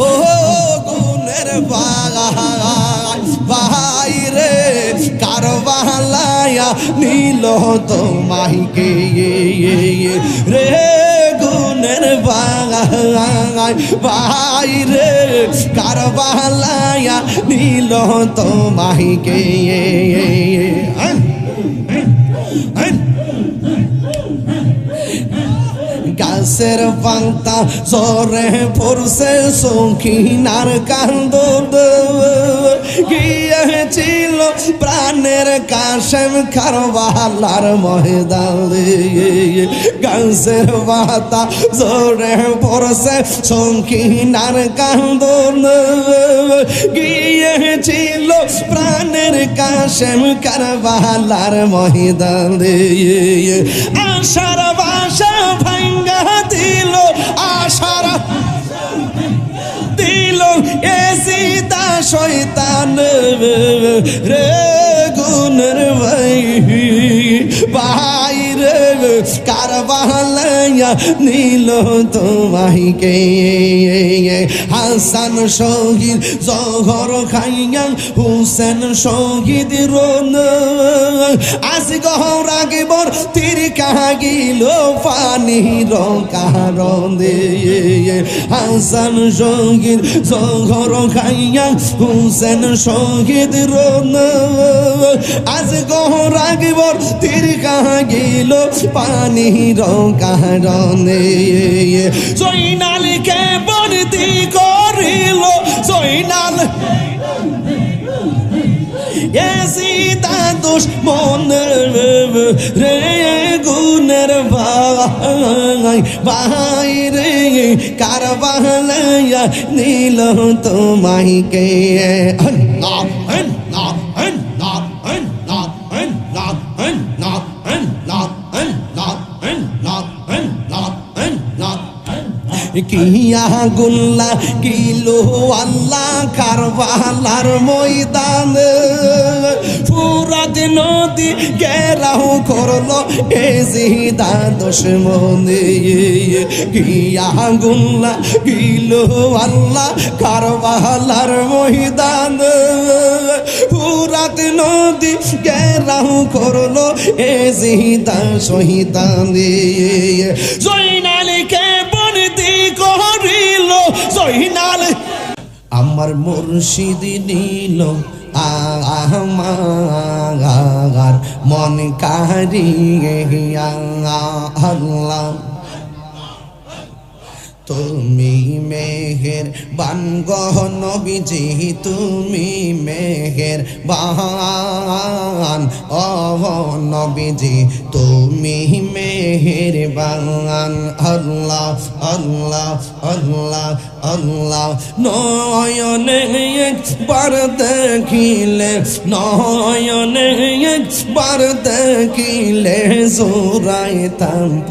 ও গুনের ভাই রে, কারবালায়া নীল তোমাইকে রে গুনের ভাই ভাই রে, কারবালায়া নীল তোমাইকে গাছের পান্তা জরে পড়ছে সঙ্গিনার কান্দ গিয়েছিল প্রাণের কাশেম খারবালার ময়দান গাছের পাতা জরে পড়ছে সঙ্গিনার কান্দ গিয়েছিল প্রাণের কাশেম কারবালার ময়দান আশার ভাঙ্গা দিল আশার দিল এ সীতা শৈতান রে গুণের ভাই ভাই কারবালাইয়া নীল তোমাইকে হাসান শহীদ, জহর খাইয়া হুসেন শহীদ রোন। আজ গহর আগে বর তীর কাগিল পানি কারণ হাসান শহীদ, জহর খাইয়া হুসেন শহীদ রোন। আজ গহর আগে বর তীর কাগিল পানি কারণে জৈনালকে বন্দি করিল জৈনাল সীতা দুশ্মন রে, গুণের ভাই ভাই রে, কারবালাইয়া নীল তোমাইকে না কিয়া গুল্লা কিলো আল্লাহ কারবালার ময়দান। নদী গেরাও করল এ জিদা দুশ্মনে। কিয়া গুল্লা কিলো আল্লাহ কারবালার ময়দান। ফুরাত নদী গেরাও করল এ জিদা শহীদানে। আমার মুর্শিদ নীল আমার মন কারিয়ে আল্লাহ। তুমি মেহের বান গহ নবীজি, তুমি মেহের বান ও নবীজি, তুমি মেহের বান। আল্লাহ আল্লাহ আল্লাহ আল্লাহ, নয়নে একবার দেখিলে, নয়নে একবার দেখিলে জোরাই তাম্প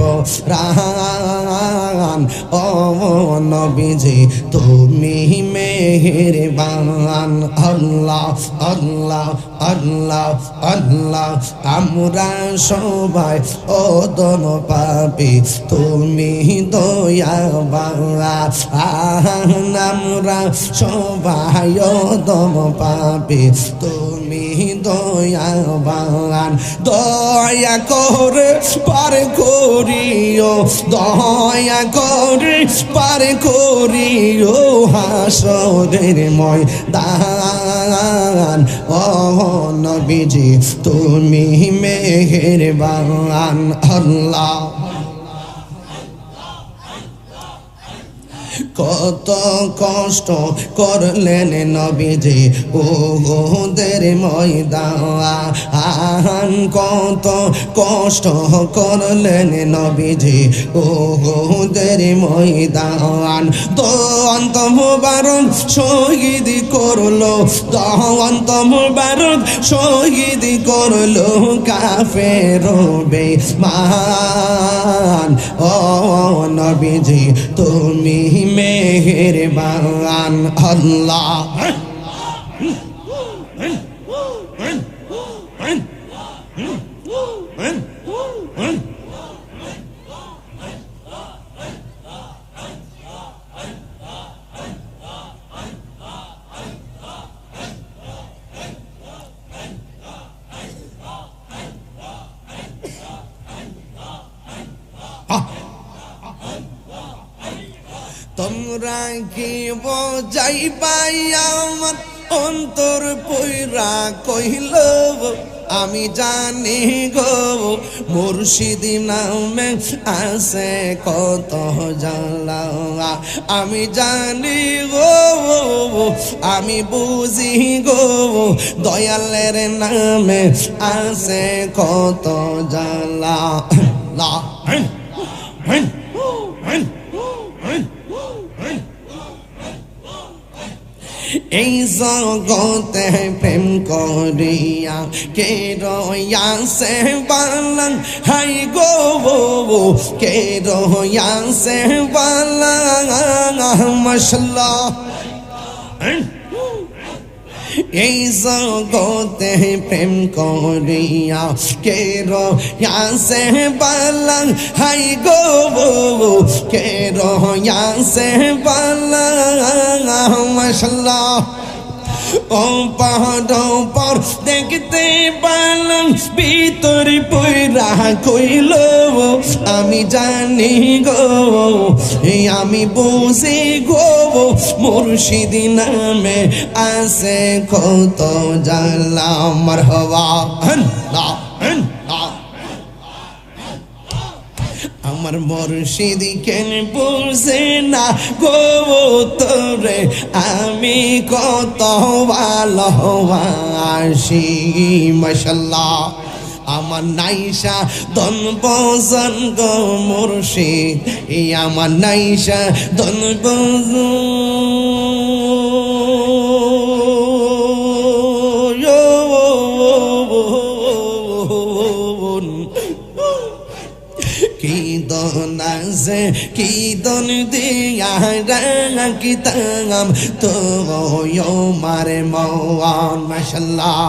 রান ও নবীজি, তুমি মেহের বান আল্লাহ আল্লাহ আল্লাহ আল্লাহ, আমরা সবাই ও দন পাপি। তুমি দয়া বাংলা আমরা সবাই ও দম পাপি। তুমি দয়া বাংলান দয়া করে পার করিও, দয়া করে পার করি ও হাসদের ময় দান ও নবীজি তুমি মেহের বাংলান আল্লাহ। কত কষ্ট করলেন নবীজি ওদের ময়দান। কত কষ্ট করলেন নবীজি ওদের ময়দান। দন্ত মুবারক শহীদ করল দন্ত মুবারক শহীদ করল কাফের বেমান ও নবীজি, তুমি মেহেরবান আল্লাহ। রাখিব যাই পাই আমার অন্তর পৈরা কইল আমি জানি গো, মুর্শিদি নামে আছে কত জ্বালা আমি জানি গো, আমি বুঝি গো, দয়ালের নামে আছে কত জ্বালা এই জগতে প্রেম করিয়া কে রয়াসে বালাং হাই গো কে রয়াসে বালাং মশলা এই জগতে প্রেম করিয়া কে রয়াসে বালাং হাই গো কে রয়াসে বালাং মশলা পাহাড় পর দেখতে পালাম, ভিতরে পয়রা কইল, আমি জানি গো এই আমি বসে গো, মুর্শিদি নামে আসে কত জানলাম মারহবা আমার মর্ষিদি কেন বুঝে না গো তোরে আমি কত ভালোবাসি, মশাল্লাহ। আমার নাইসা দন বজন গো মুর্শিদ আমার নাইসা দন বজন আছে কি দন দিয়া রাখিতাম তো মারে মওয়ান মাশাল্লাহ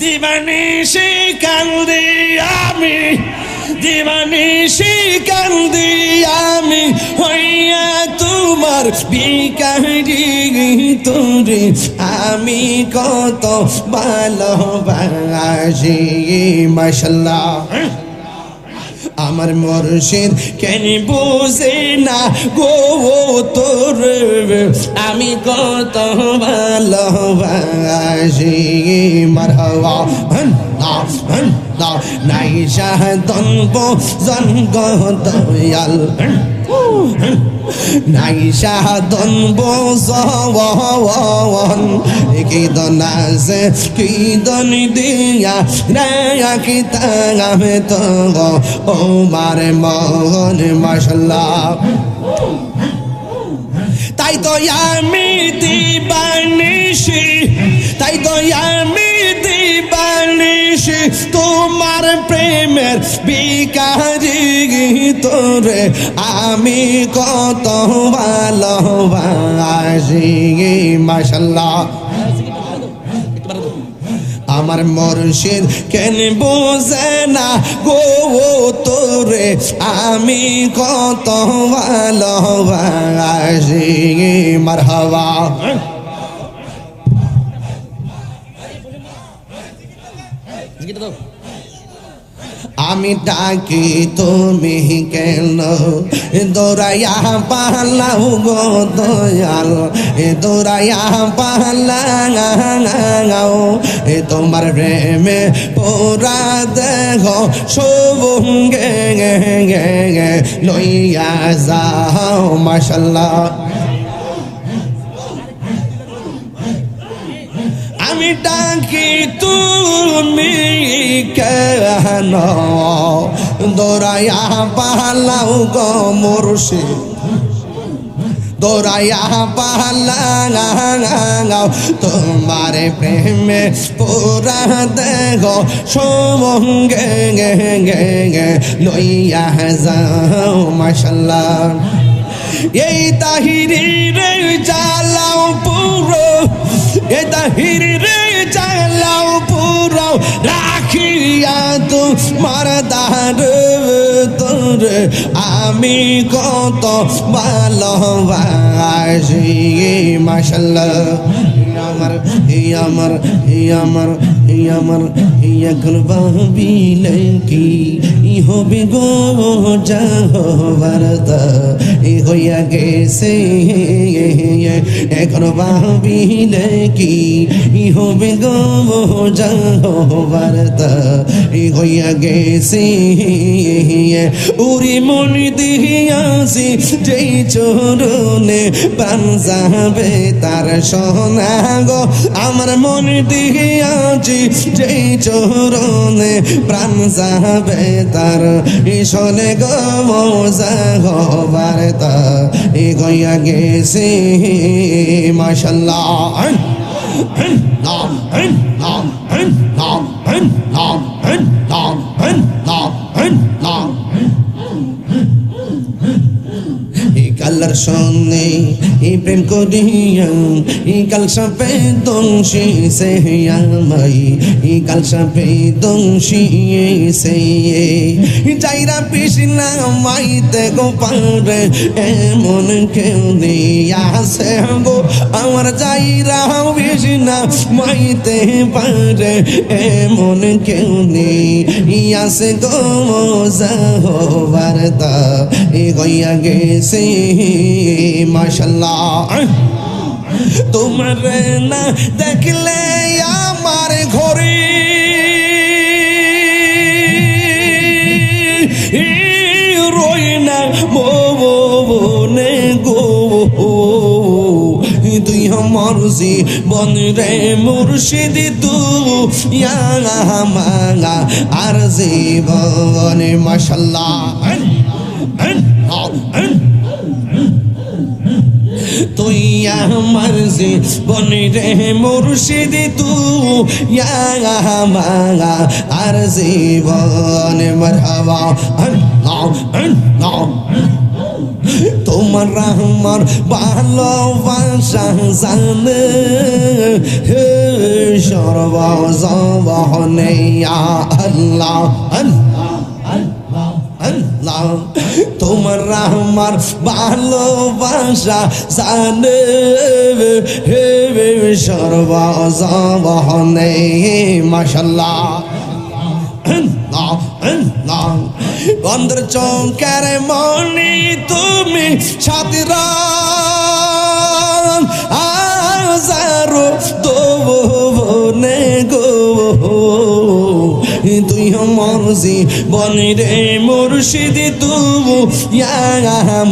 দিবানিশি কান্দি আমি দিবানিশি কান্দি আমি হইয়া তোমার বিকারি তোরে আমি কত ভালোবাসি মাশাল্লাহ আমার মুর্শিদ কেন বুঝে না গো তোর আমি কত ভালোবাসি। মারহাওয়া হন না হন না নাই জনগ দয়াল। নাই শাহদন বো জওয়ান। কি দন আছে কি দন দিয়া রে কি তাঙামে তো ও মারে মন মাশাল্লাহ। তাই তো আমি দিবানিশি তাই তো আমি দিবানিশি তোমার প্রেমের বিকারি তোরে আমি কত ভালোবাসি মাশাল্লাহ। আমার মুর্শিদ কেন বোঝে না গো তোরে। আমি কত ভালোবাসি মারহাবা। আমি ডাকি, তুমি কেন? দৌড়াইয়া পালাও গো দয়াল, এ দৌড়াইয়া পালাও। এ তোমার প্রেমে পোরা দেহ সবঙ্গে লইয়া যাও, মাশাল্লাহ। আমি ডাকি, তুমি কেন? দৌড়াইয়া পালাও গো মুর্শিদ। দৌড়াইয়া পালাও তোমার প্রেমে পুরা দেহ সঙ্গে গে গে গে, লইয়া যাও, মাশাল্লাহ। এই তাহিরি রে চালাও রাখিয়া তোমার মারদার তোর আমি কত ভালোবাসি মাসাল্লাহ আমার আমার আমার এই আমার এই এখন ভাবিলে কি ই হবে গো যাহবারতা এ হইয়া গেছে এখন ভাবিলে কি ই হবে গো যাহবারতা এ হইয়া গেছে উরি মন দিয়াছি, যেই চরণে প্রাণ যাবে তার সোনা গো আমার মন দিয়াছি যেই চরণে প্রাণ যাবে তার। ঈশনে গো মজা হবার তা, এ গইয়া গেছে। মাশাল্লাহ। নাম নাম নাম নাম নাম নাম। কালার সঙ্গে এই প্রেম করিয়া, এই কাল সাপে দংশি সে আমাই এই কাল সাপে দংশি সে যাইরা পিসিনা মাইতে গো পারে এমন কেউ নেই আসে গো। আমার যাইরা পিসিনা মাইতে পারে এমন কেউ নেই আসে গো মজা হবার তা। এ গইয়া গেছে মাশাল্লাহ তোমার না দেখলে আমার ঘরে রই না মনে গো। তুই আমার জীবন রে মুর্শিদ, তু মাঙা আর জীবন মাশাল্লাহ তুই আমার জীবন রে মুর্শিদ, তু মাঙা আর জীবন, মারহাবা, আল্লাহ আল্লাহ। তোমার আমার ভালোবাসা জানে, হে সর্বজবনে আল্লাহ আল্লাহ। আল্লাহ তোমার আমার ভালোবাসা জানে হে সর্বজবনে মাশাল্লাহ। বন্দর চৌকার মনি তুমি সাতিরা আজারো দোবনে গো। তুই মরজি বনিরে মুর্শিদ তু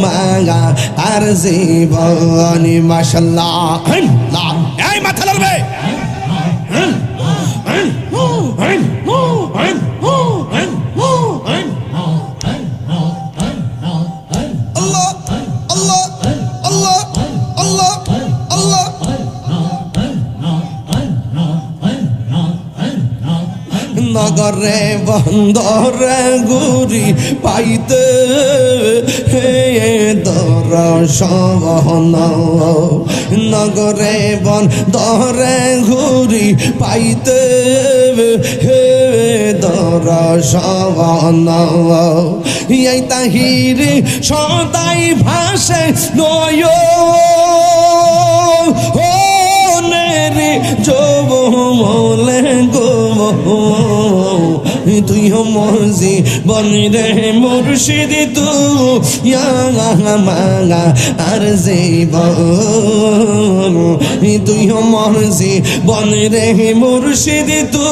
মাগা আর জীবনী, মাশাল্লাহ। এই মাথা লাগবে নগরে বন্দরে গুরি পাইতে হে দর সবন নগরে বন্দরে ঘুরি পাইতে হে দর সবন এই তাহিরে সদাই ভাসে নয় যব মলে গো তুই মজি বনিরে মুর্শিদ তু মাঙা আর জীবন। তুই মজি বনিরে মুর্শিদ তু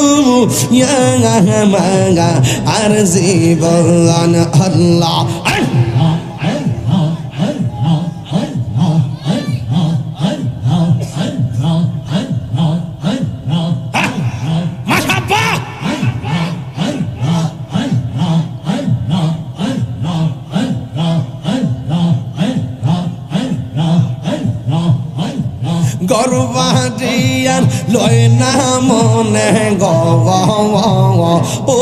মাঙা আর জীবন। আল্লাহ। লয় না মনে গব ও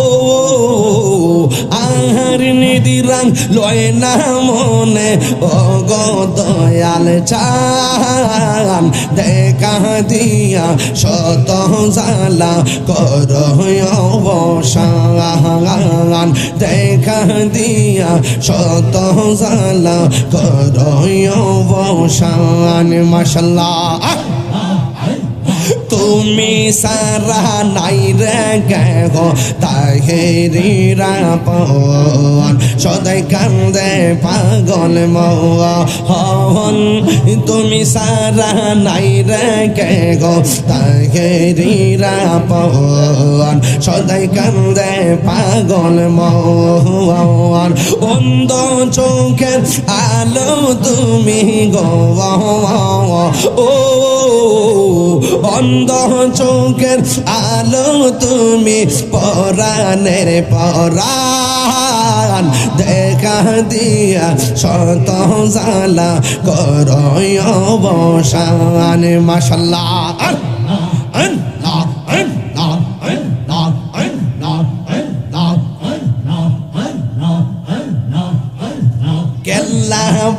আহার নিদিরাং লয় না মনে ও গো দয়াল চান। দেখা দিয়া শত জালা কর অবসান দেখা দিয়া শত জালা কর অবসান মাশাল্লাহ। তুমি সারা নাই রে তাহেরিরা পন সদাই কান্দে পাগল মন তুমি সারা নাই রে কেহ তাহেরিরা পন সদাই কান্দে পাগল মন অন্ধ চোখের আলো তুমি গো ও অন্ধ চোখের আলো তুমি পরাণের পরাণ। দেখা দিয়া শত জালা করয় অবসান। মাসাল্লাহ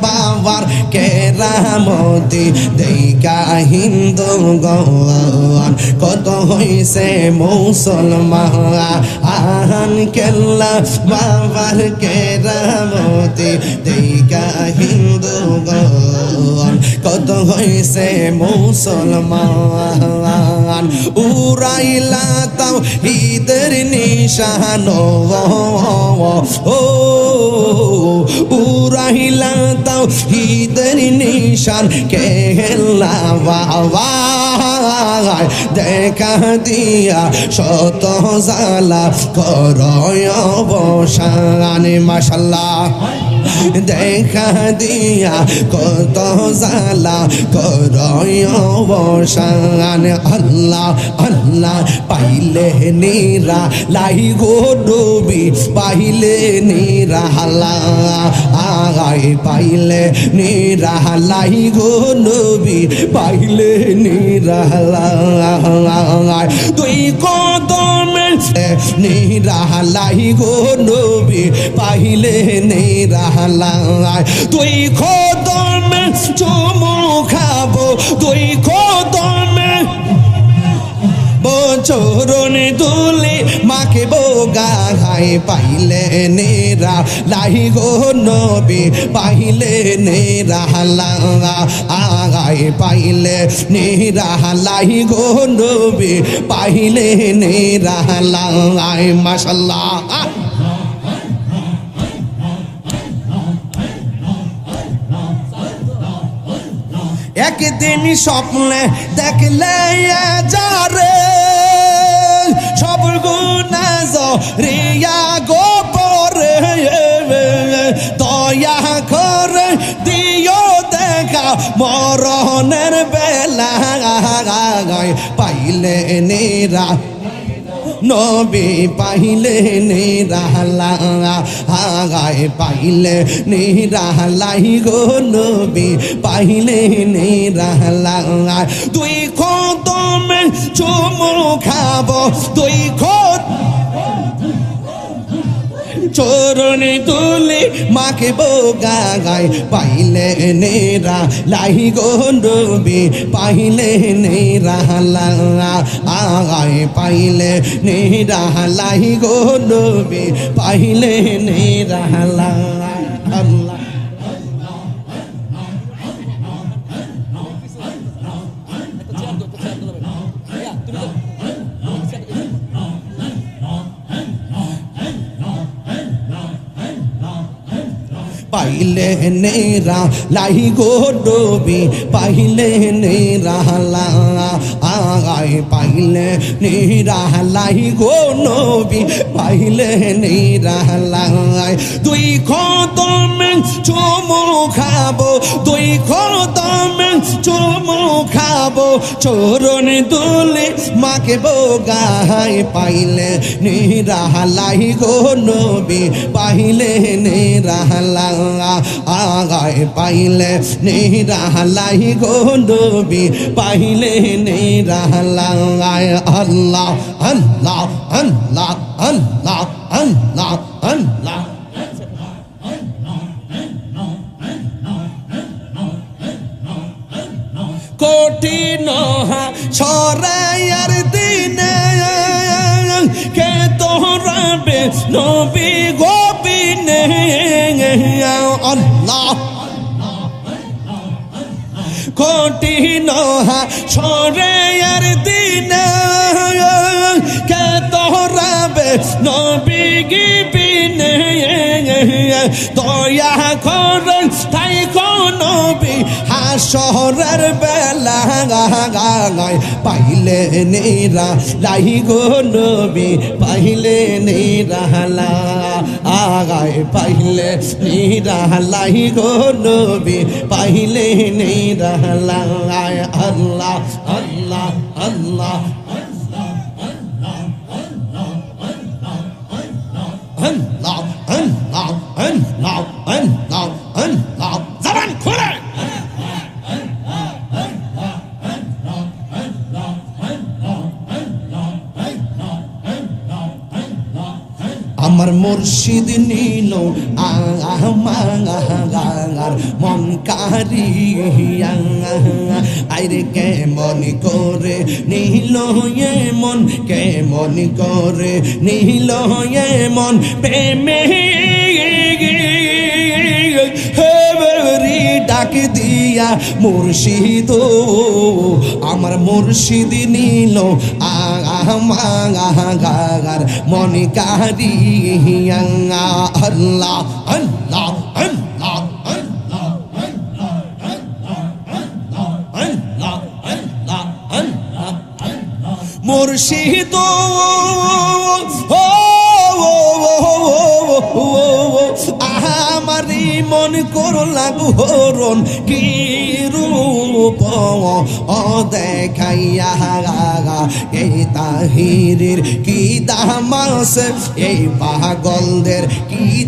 বাবার কেরামতি দেখা হিন্দু গন কত হইছে মুসলমান? কেল্লা বাবার কেরামতি দেখা হিন্দু গন কত হইছে মুসলমান? উড়াইলা তাও ঈদের নিশান। ও উড়াইলা তাও ঈদের নিশান। কেলা বাবা, দেখা দিয়া শত জালা করয় অবসান। মাসাল্লাহ দেখা দিয়া কত জালা করয় অবসান। আল্লাহ আল্লাহ পাইলে নিরা, লাই গো ডুবি পাইলে নিরা। হালা আগাই পাইলে নিরা, লাই গো নবী পাইলে নিরা। তুই কদমে নিরা লাই গো নবী পাইলে নিরা তুই কদমে চুমু খাব তুই কদমে বচরণ দুলে মাকে বোগা হাই পাইলে নেরা। লাহি গো নবী, পাইলে নেরা। লাগা আগাই পাইলে নেরা। লাহি গো নবী, পাইলে নেরা। লাগাই মাশাল্লাহ। একদিন স্বপ্নে দেখলে যারে সব গুণা রিয়া গোপরে দয়া করে দিও দেখা মরণের বেলা পাইলে নেরা নবী পাইলে নিরালা আগায় পাইলে নিরালাই গো নবী পাইলে নিরালা। তুই কদমে চুমু খাব তুই খত চরণে তুলে মাকে বোগা গায়। পাইলে নেরা লাহি গো পাইলে নেরা আগায়। পাইলে নেরা লাহি গো পাইলে নেরা আল্লাহ। পাইলে নেরা, লাই গো ডোবি, পাইলে নেরা, লা, আগায় পাইলে নেরা, লাই গো নবী, পাইলে নেরা দুই খতমে চুমু খাব, দুই খতমে চুমু খাব, চোরণ দুলে মাকে বোগাই পাইলে নেরা, লাই গো নবী, পাইলে নেরা আগায় পাইলে নেরা লাই গো নবী পাইলে নেরা লাগায় আল্লাহ আল্লাহ আল্লাহ আল্লাহ আল্লাহ আল্লাহ। কঠিন সরাইয়ার দিনে কে তোরাবে নবী গোবিনে আল্লাহ কঠিন আর দিনে নবী গিবিনে দয়া করেন তাই নবী হাসরের বেলা পাইলে নেরা লাই গো নবী পাইলে নেরা লা আগায় পাইলে নেরা লাই গো নবী পাইলে নেরা লা আল্লাহ আল্লাহ আল্লাহ আল্লাহ আমার মুর্শিদ নীল আমার মন কারিয়া আইরে কেমন করে নীল মন, কেমন করে নীল মন, প্রেমে ডাক দিয়া মুর্শিদ, আমার মুর্শিদ নীল আমার মনে কারিয়া আল্লাহ আল্লাহ আল্লাহ মুর্শিদ আমারি মন করো লাগু হরণ কি রূপ ও এই তাহিরের কি দামাস এই পাগলদের কি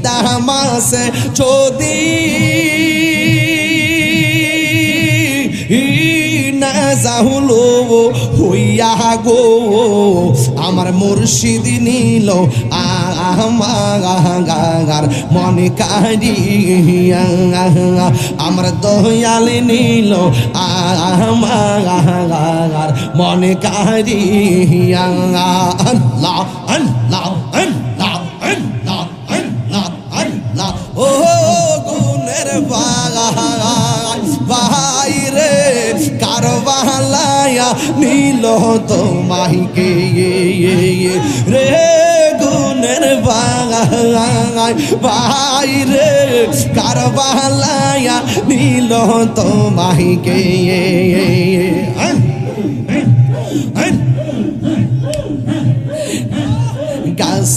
যদি হইয়া গো, আমার মুর্শিদ নিল আমার মনে কারিয়া আমার দয়াল নিল আমার মনে কারিয়া ও গুনের বাগান ভাই রে নীল বাইরে কারবালায়া নীল তোমাহিকে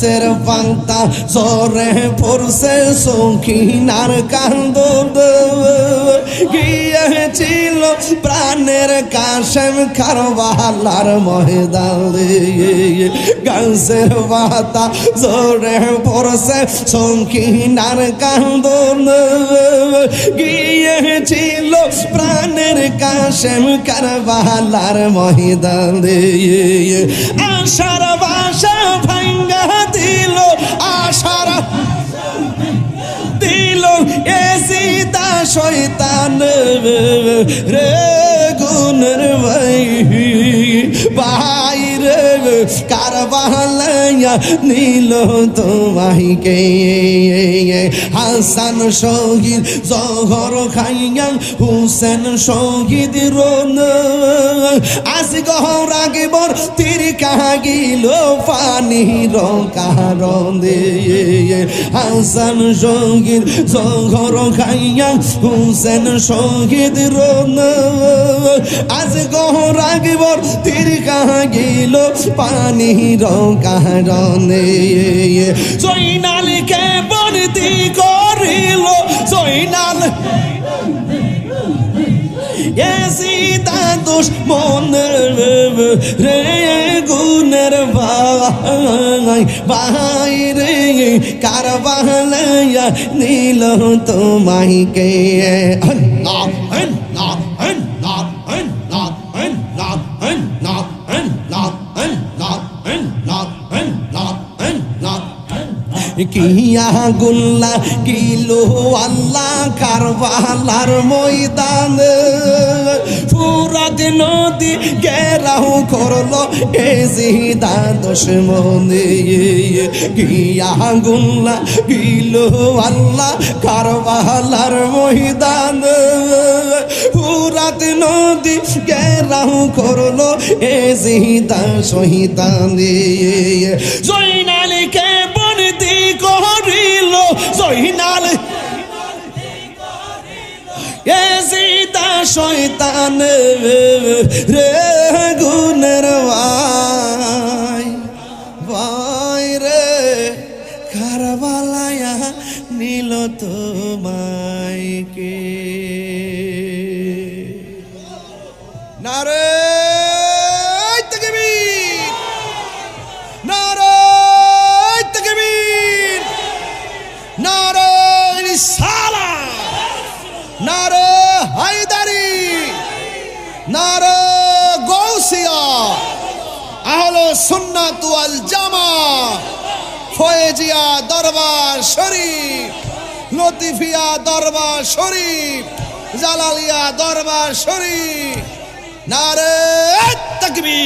গাছের পান্তা জরে পড়ছে সঙ্গিনার কান্দ। গিয়েছিল প্রাণের কাশেম কারবালার ময়দান। গাছের পাতা জরে পড়ছে সঙ্গিনার কান্দ। গিয়েছিল প্রাণের কাশেম কারবালার ময়দান। আশার বাসা আশার দিল এ সীতা শৈতান রে গুণের ভাই ভাই কারবালাইয়া নীল তোমাইকে হাসান শহীদ, জহর খাইয়া হুসেন শহীদ রোন। আজ গহর আগে বর তীর কাগিল, পানি রকারণ হাসান শহীদ, জহর খাইয়া হুসেন শহীদ রোন। আজ গহর আগে বর তীর কাগিল পানি রঙে সৈনালকে বর্তি করিল সৈনাল সীতা দোষ মন রে গুণের ভাই ভাই রে কার বাহলাইয়া নীল তোমাইকে আল্লাহ কিয়া গুল্লা কিলো আল্লাহ কারবালার ময়দান। ফুরাত নদী গেরাও করল এ জিদা দুশ্মনে। কিয়া গুল্লা কিলো আল্লাহ কারবালার ময়দান। ফুরাত নদী গেরাও করল এ জিদা শহীদান। জৈনালি করিল জহিনাল এজিদা শয়তান রে। ফয়েজিয়া দরবার শরীফ লতিফিয়া দরবার শরীফ জালালিয়া দরবার শরীফ নারে তকবীর।